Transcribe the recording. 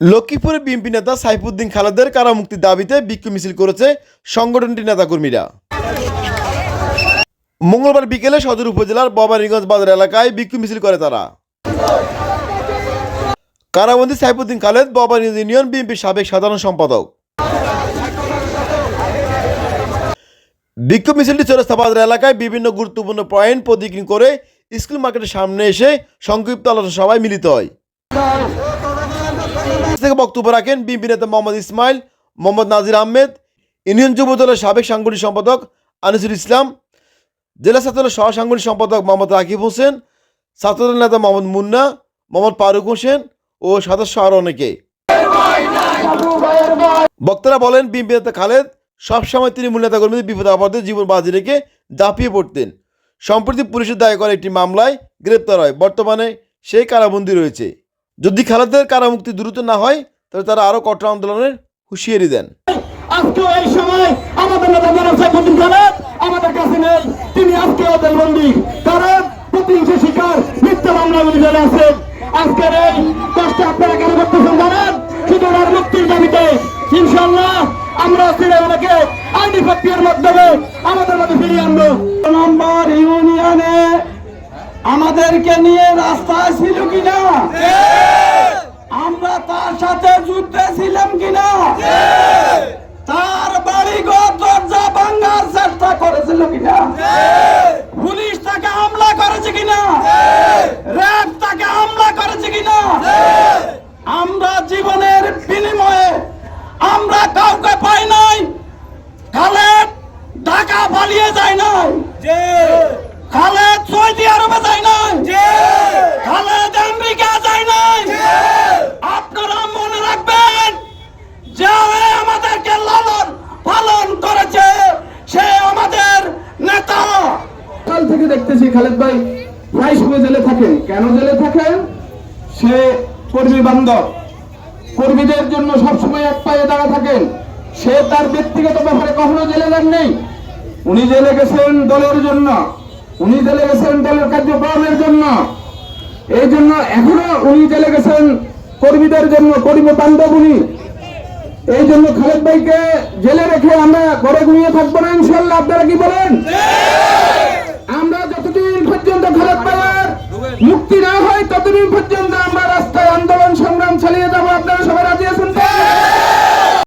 লক্ষ্মীপুরে বিএনপি নেতা সাইফুদ্দিন খালেদের কারামুক্তির দাবিতে বিক্ষোভ মিছিল করেছে সংগঠনটির নেতাকর্মীরা। মঙ্গলবার বিকেলে সদর উপজেলার বাবানীগঞ্জ বাজার এলাকায় বিক্ষোভ মিছিল করে তারা। কারাবন্দী সাইফুদ্দিন খালেদ বাবানীগঞ্জ ইউনিয়ন বিএনপির সাবেক সাধারণ সম্পাদক। বিক্ষোভ মিছিলটি চৌরাস্তা বাজার এলাকায় বিভিন্ন গুরুত্বপূর্ণ পয়েন্ট প্রদক্ষিণ করে স্কুল মার্কেটের সামনে এসে সংক্ষিপ্ত আলোচনা সভায় মিলিত হয়। থেকে বক্তব্য রাখেন বিএনপি নেতা মোহাম্মদ ইসমাইল, মোহাম্মদ নাজির আহমেদ, ইউনিয়ন যুব দলের সাবেক সাংগঠনিক সম্পাদক আনিসুল ইসলাম, জেলা ছাত্রদলের সহ সাংগঠনিক সম্পাদক মোহাম্মদ রাকিব হোসেন ছাত্রদল নেতা মোহাম্মদ মুন্না, মোহাম্মদ ফারুক হোসেন ও সদস্য আরও অনেকে। বক্তারা বলেন, বিএনপি নেতা খালেদ সবসময় তৃণমূল নেতা কর্মীদের বিপদ আপদে জীবন বাজি রেখে ঝাঁপিয়ে পড়তেন। সম্প্রতি পুলিশের দায় করা একটি মামলায় গ্রেপ্তার হয়। বর্তমানে সেই কারাবন্দী রয়েছে। যদি খালেদের কারামুক্তি দ্রুত না হয় তাহলে তারা আরও কঠোর আন্দোলনের হুঁশিয়ারি দেন। আজকে এই সময় আমাদের নেতা জনাব সাইফুদ্দিন খালেদ আমাদের কাছে নেই তিনি আজকে ওদের বন্দী। কারণ প্রতিহিংসা শিকার মিথ্যা মামলাগুলি জেলে আছেন আজকের এই কষ্ট আপনারা কেন করতেছেন জানেন? শুধু ওনার মুক্তির দাবিতে। ইনশাল্লাহ আমরা ফিরে ওনাকে আইনি প্রক্রিয়ার মাধ্যমে আমাদের মধ্যে ফিরিয়ে আনব। নম্বর ইউনিয়নে আমাদেরকে নিয়ে রাস্তায় ছিল কিনা? তার সাথে যুদ্ধে ছিলাম কিনা? তার বাড়ি ঘর দরজা ভাঙার চেষ্টা করেছিল কিনা? পুলিশ তাকে হামলা করেছে কিনা? র্যাব তাকে হামলা করেছে কিনা? আমরা জীবনের বিনিময়ে আমরা কাউকে পাই নাই। খালেদ ঢাকা পালিয়ে যায় নাই। খালেদ সৌদি আরবে যায় নাই খালেদ আমেরিকা যায় নাই আপনারা মনে রাখবেন যে আমাদেরকে লালন পালন করেছে সে আমাদের নেতা কাল থেকে দেখতেছি খালেদ ভাই প্রায় সময় জেলে থাকেন কেন জেলে থাকেন সে কর্মী বান্ধব। কর্মীদের জন্য সবসময় এক পায়ে দাঁড়া থাকেন। সে তার ব্যক্তিগত ব্যাপারে কখনো জেলে যান নেই। উনি জেলে গেছেন দলের জন্য। উনি জেলে গেছেন দলের কার্যক্রমের জন্য। এই জন্য এখনও উনি জেলে গেছেন কর্মীদের জন্য, কর্মী বান্ধব উনি। এই জন্য খালেদ ভাইকে জেলে রেখে আমরা ঘরে ঘুমিয়ে থাকব না ইনশাল্লাহ আপনারা কি বলেন? যতদিন পর্যন্ত খালেদ ভাইয়ের মুক্তি না হয় ততদিন পর্যন্ত আমরা রাস্তা